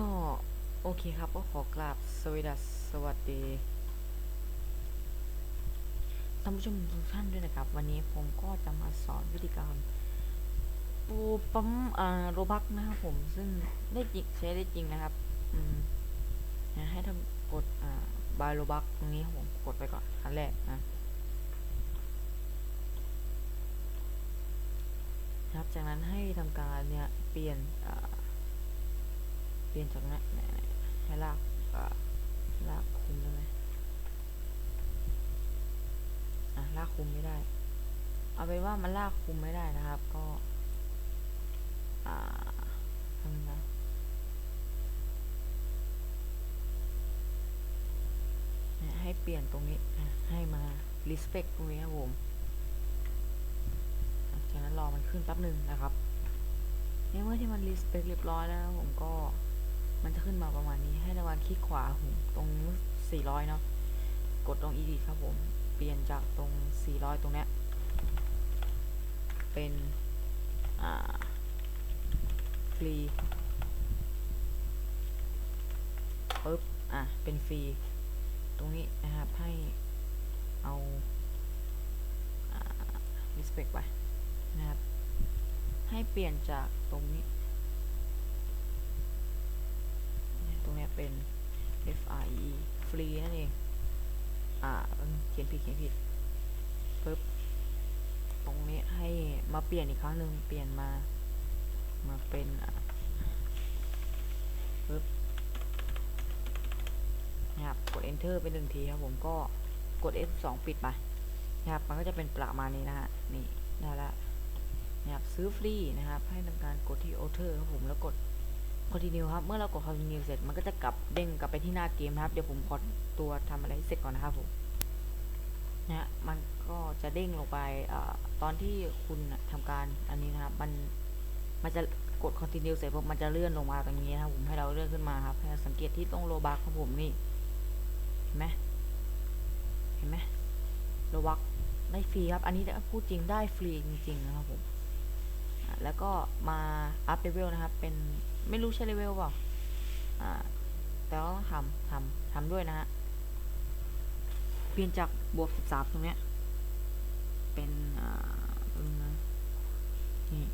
ก็โอเคครับก็ขอกราบสวัสดีสวัสดีท่านผู้ชมทุกท่านด้วยนะครับ วันนี้ผมก็จะมาสอนวิธีการปูปั๊มอ่าโรบักนะครับผมซึ่งได้จริงใช้ได้จริงนะครับ อืมนะให้ทำกดอ่าบายโรบักตรงนี้ผมกดไปก่อนอันแรกนะครับจากนั้นให้ทำการเนี่ยเปลี่ยนอ่า เปลี่ยนจากนั้นให้ลากลากคุมได้ไหมอะลากคุมไม่ได้ เอาเป็นว่ามันลากคุมไม่ได้นะครับ ก็ อ่าทำไงนี่ยให้เปลี่ยนตรงนี้ให้มา respect ตรงนี้ครับผมจากนั้นรอมันขึ้นแป๊บหนึ่งนะครับในเมื่อที่มันรีสเปคเรียบร้อยแล้วผมก็ มันจะขึ้นมาประมาณนี้ ให้ระวังคลิกขวาผมตรง 400 เนาะ กดตรง edit ครับผม เปลี่ยนจากตรง 400 ตรงเนี้ย เป็น อ่าฟรีปึ๊บ อะ เป็นฟรี ตรงนี้นะครับ ให้เอาอ่า respect ไปนะครับ ให้เปลี่ยนจากตรงนี้ ฟรีนั่นเอง อ่าเขียนผิดเขียนผิดปึ๊บตรงนี้ให้มาเปลี่ยนอีกครั้งหนึ่งเปลี่ยนมา มาเป็นอะปึ๊บนะครับกด enter ไปหนึ่งทีครับผมก็กด F2 ปิดไปนะครับมันก็จะเป็นประมาณนี้นะฮะนี่ได้ล้วนะครับซื้อฟรีนะครับ ให้ทำการกดที่ Order ครับผมแล้วกด Continue ครับ เมื่อเรากด Continue เสร็จ มันก็จะกลับเด้งกลับไปที่หน้าเกมครับ เดี๋ยวผมขอตัวทำอะไรให้เสร็จก่อนนะครับผมนะมันก็จะเด้งลงไปอตอนที่คุณน่ะทำการอันนี้นะครับ มัน มันจะกด Continue เสร็จปุ๊บมันจะเลื่อนลงมาตรงนี้นะครับผม ให้เราเลื่อนขึ้นมาครับ ให้สังเกตที่ตรงโลบักครับผมนี่ เห็นไหมเห็นไหมโลบักได้ฟรีครับ อันนี้พูดจริงได้ฟรีจริง ๆ นะครับผม แล้วก็มาอัพเลเวลนะครับ เป็น ไม่รู้ใช่เลเวลเปล่าอ่าแต่ก็ต้องทำทำทำด้วยนะฮะ เปลี่ยนจากบวกสิบสามตรงเนี้ย เป็นอ่านะนี่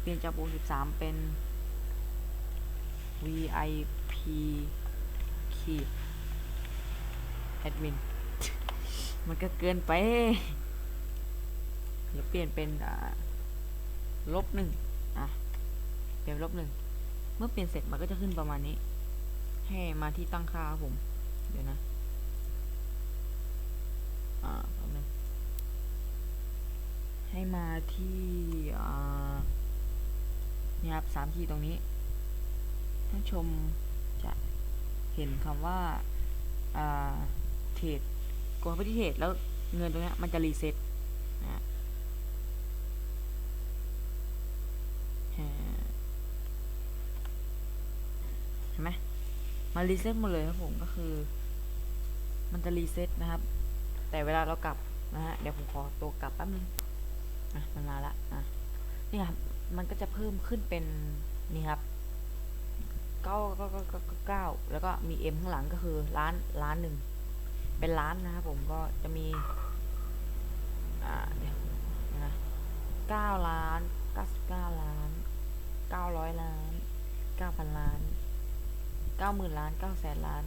เปลี่ยนจากบวกสิบสามเป็น VIP ขีดแอดมิน มันก็เกินไป เดี๋ยวเปลี่ยนเป็นอ่าลบหนึ่ง เปลี่ยนเป็นลบหนึ่ง เมื่อเปลี่ยนเสร็จมันก็จะขึ้นประมาณนี้ ให้มาที่ตั้งค่าครับผม เดี๋ยวนะ อ่าแป๊บนึงให้มาที่ อ่านี่ครับสามทีตรงนี้ ท่านชมจะเห็นคำว่า อ่า เทรดกดเข้าไปที่เทรดแล้วเงินตรงนี้มันจะรีเซ็ตนะฮะเอ่อเห็นไหม มันรีเซ็ตหมดเลยครับผมก็คือ มันจะรีเซ็ตนะครับ แต่เวลาเรากลับนะฮะเดี๋ยวผมขอตัวกลับแป๊บนึงอะมันมาละอะนี่ครับมันก็จะเพิ่มขึ้นเป็นนี่ครับเก้าเก้าเก้าเก้าเก้าเก้าแล้วก็มี M ข้างหลังก็คือล้านล้านหนึ่งเป็นล้านนะครับผมก็จะมีอ่าเดี๋ยวนะเก้าล้านเก้าสิบเก้าล้านเก้าร้อยล้านเก้าพันล้าน เก้าหมื่นล้านเก้าแสนล้าน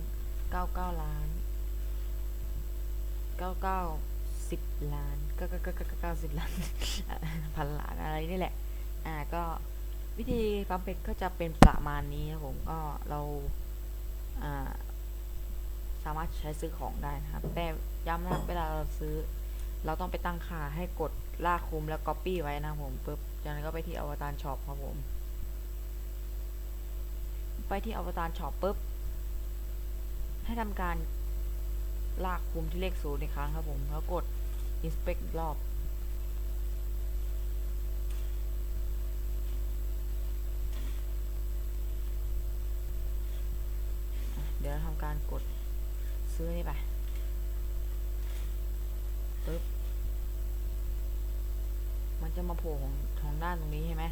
เก้าเก้าล้านเก้าเก้าสิบล้านเก้าเก้าเก้าเก้าสิบล้านพันล้านอะไรนี่แหละ อ่าก็วิธีปั๊มเป็กก็จะเป็นประมาณนี้ครับผมก็เราอ่าสามารถใช้ซื้อของได้นะครับ แต่ย้ำนะเวลาเราซื้อ เราต้องไปตั้งค่าให้กดลากคุมแล้ว Copy ไว้นะผมปุ๊บจากนั้นก็ไปที่อวตารช็อปครับผม ไปที่อวตารช็อปปุ๊บ ให้ทำการลากคุมที่เลขศูนย์อีกครั้งครับผม แล้วกด inspect รอบ เดี๋ยวทำการกดซื้อนี่ไปปึ๊บ มันจะมาโผล่ของของด้านตรงนี้ใช่ไหม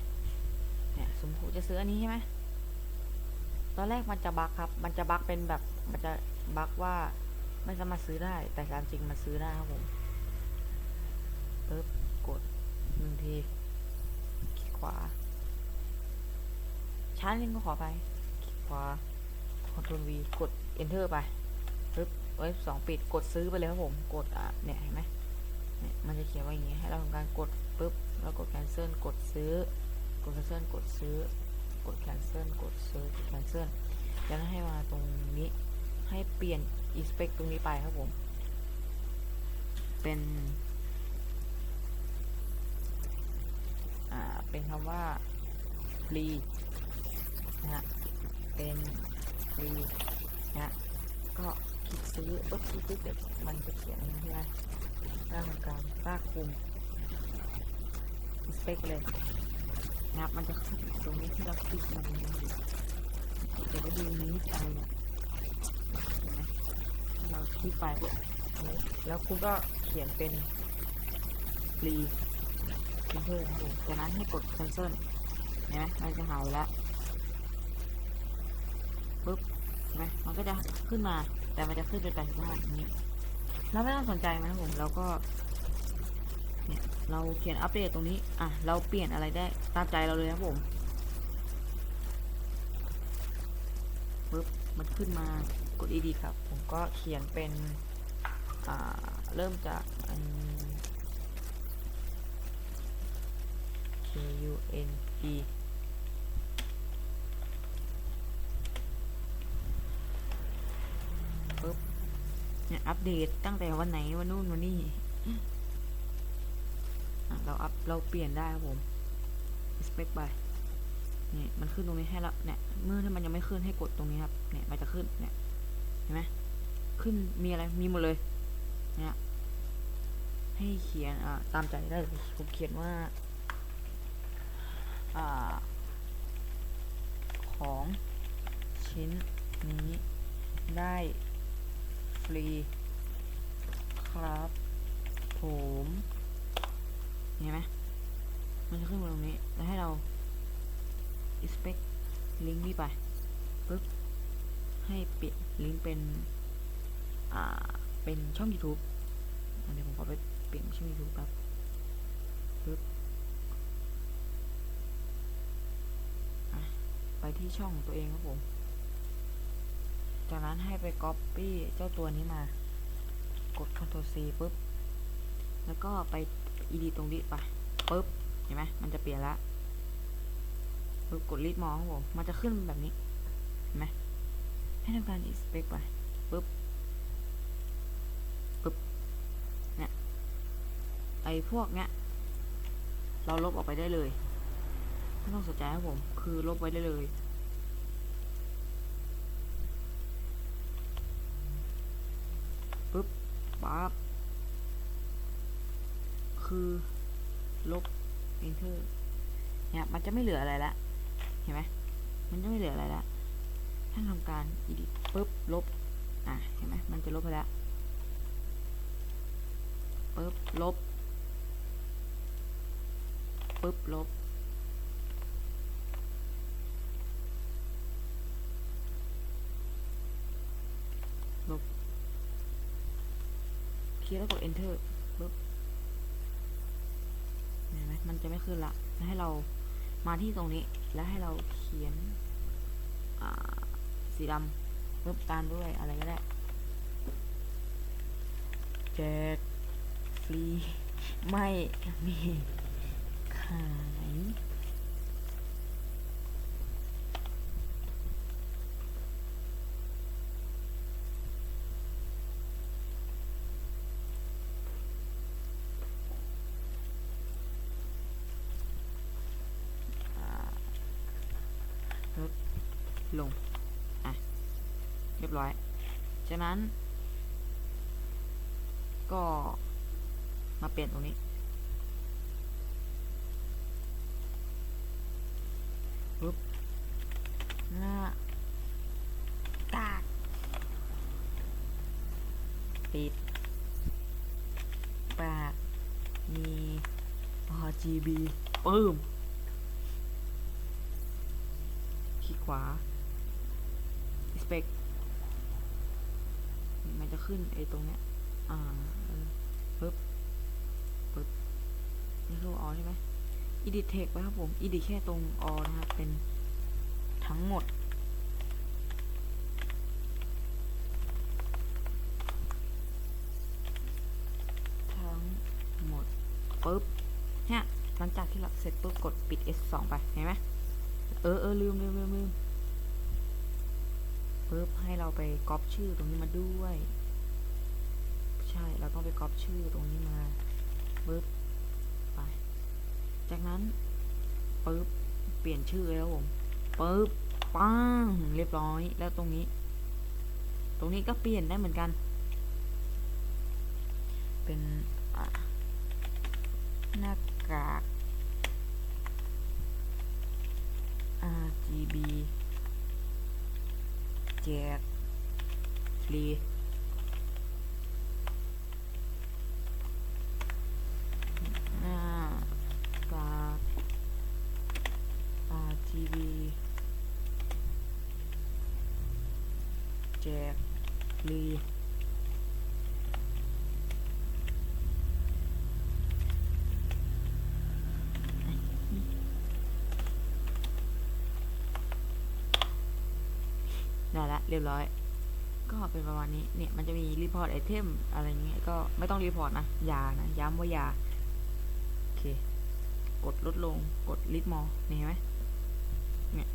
เนี่ย สมมติจะซื้ออันนี้ใช่ไหม ตอนแรกมันจะบั๊กครับ มันจะบั๊กเป็นแบบ มันจะบั๊กว่าไม่สามารถซื้อได้ แต่ตามจริงมันซื้อได้ครับผมปึ๊บกดหนึ่งทีคลิกขวาช้านิดนึงก็ขอไปคลิกขวา Ctrl V กด Enter ไปปึ๊บเอ้ยสองปิดกดซื้อไปเลยครับผม กดอะเนี่ยเห็นไหมเนี่ยมันจะเขียนว่าอย่างงี้ให้เราทำการกดปึ๊บแล้วกด cancel กดซื้อกด cancel กดซื้อ กด cancel กดซื้อกด cancel แล้วให้มาตรงนี้ให้เปลี่ยน inspect ตรงนี้ไปครับผม เป็นอ่าเป็นคำว่า free นะฮะเป็น free นะ ก็คลิกซื้อปุ๊บคลิกปุ๊บเดี๋ยวมันจะเขียนอย่างนี้ใช่ไหมแล้วทำการลากคุม inspect เลย นะมันจะขึ้นตรงนี้ที่เราคลิกมันอยู่เดี๋ยวไปดูนี้อะไรเนี่ยเราคลิกไป แล้วคุณก็เขียนเป็นฟรีเพิ่มครับผมจากนั้นให้กด cancel เนไหมมันจะหายแล้วปุ๊บเห็นไหมมันก็จะขึ้นมา แต่มันจะขึ้นเป็นแปดสิบห้าอย่างนี้ เราไม่ต้องสนใจมันครับผม เราก็ เราเขียนอัปเดตตรงนี้ อะ เราเปลี่ยนอะไรได้ตามใจเราเลยครับผมปึ๊บมันขึ้นมากด edit ครับ ผมก็เขียนเป็น อ่า เริ่มจากอัน K U N E ปึ๊บเนี่ยอัปเดตตั้งแต่วันไหนวันนู่นวันนี้ เราอัพเราเปลี่ยนได้ครับผม expect by นี่มันขึ้นตรงนี้ให้แล้วเนี่ยเมื่อที่มันยังไม่ขึ้นให้กดตรงนี้ครับเนี่ยมันจะขึ้นเนี่ยเห็นไหมขึ้นมีอะไรมีหมดเลยเนี่ยให้เขียนอ่าตามใจได้ผมเขียนว่าอ่า ของชิ้นนี้ได้ฟรี ครับ ผม เห็นไหมมันจะขึ้นมาตรงนี้ แล้วให้เรา expect ลิงก์นี้ไปปึ๊บให้เปลี่ยนลิงก์เป็น อ่า เป็นช่อง YouTube อันนี้ผมขอไปเปลี่ยนช่อง YouTube ครับปึ๊บไปที่ช่องของตัวเองครับผม จากนั้นให้ไป copy เจ้าตัวนี้มา กด Ctrl C ปึ๊บ แล้วก็ไป edit ตรงนี้ไปปึ๊บเห็นไหมมันจะเปลี่ยนละปึ๊บกด read more ครับผมมันจะขึ้นแบบนี้เห็นไหมให้ทำการ inspect ไปปึ๊บปึ๊บเนี่ยไอพวกเนี้ยเราลบออกไปได้เลยไม่ต้องสนใจครับผม คือลบไว้ได้เลยปึ๊บปั๊บ คือลบ enter เนี่ยมันจะไม่เหลืออะไรละ เห็นไหมมันจะไม่เหลืออะไรละท่านทำการ edit ปุ๊บลบ อะ เห็นไหมมันจะลบไปแล้วปุ๊บลบปุ๊บลบ ลบ เคลิกแล้วกด enter ปุ๊บ มันจะไม่ขึ้นละให้เรามาที่ตรงนี้ แล้วให้เราเขียนสีดำเพิ่มตามด้วยอะไรก็ได้แจกฟรี ไม่มีขาย ลง อะ เรียบร้อยจากนั้น ก็มาเปลี่ยนตรงนี้ ปุ๊บหน้าตาก ปิด ปาก มี RGB ปึ้มคลิกขวา expect มันจะขึ้นไอ้ตรงเนี้ย อ่าเปึ๊บปึ๊บนี่คือ all ใช่ไหม edit text ไว้ครับผม edit แค่ตรง all นะครับเป็นทั้งหมด ทั้งหมดปึ๊บเนี่ยหลังจากที่เราเสร็จปุ๊บกดปิด S2 ไป เห็นไหมเออเออลืมลืมลืมลืม ปึ๊บให้เราไปก๊อปชื่อตรงนี้มาด้วย ใช่เราต้องไปก๊อปชื่อตรงนี้มาปึ๊บไป จากนั้นปึ๊บเปลี่ยนชื่อแล้วผมปึ๊บปังเรียบร้อยแล้วตรงนี้ ตรงนี้ก็เปลี่ยนได้เหมือนกัน เป็นหน้ากาก RGB จกฟรีหน้ากาก RGB แจกฟรี ได้ละเรียบร้อย ก็เป็นประมาณนี้เนี่ยมันจะมีรีพอร์ตไอเทมอะไรเงี้ยก็ไม่ต้องรีพอร์ตนะยานะย้ำว่ายาโอเค กดลดลงกดลิดมอนี่เห็นไหมเนี่ย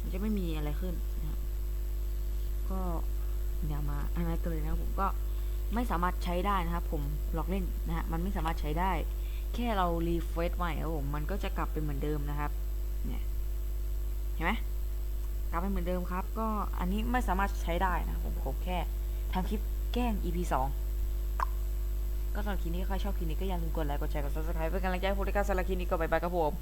มันจะไม่มีอะไรขึ้นนะก็อย่ามาอันนั้นกันเลยนะผมก็ไม่สามารถใช้ได้นะครับผมลอกเล่นนะฮะมันไม่สามารถใช้ได้ แค่เรารีเฟรชใหม่ครับผมมันก็จะกลับเป็นเหมือนเดิมนะครับ เนี่ยเห็นไหมกลับไปเหมือนเดิมครับ ก็อันนี้ไม่สามารถใช้ได้นะผมผมแค่ทำคลิปแกล้ง EP 2 ก็สำหรับคลิปนี้ใครชอบคลิปนี้ก็อย่าลืมกดไลค์กดแชร์กด subscribe เพื่อกำลังใจให้ผมในการสำหรับคลิปนี้ก็บายบายครับผม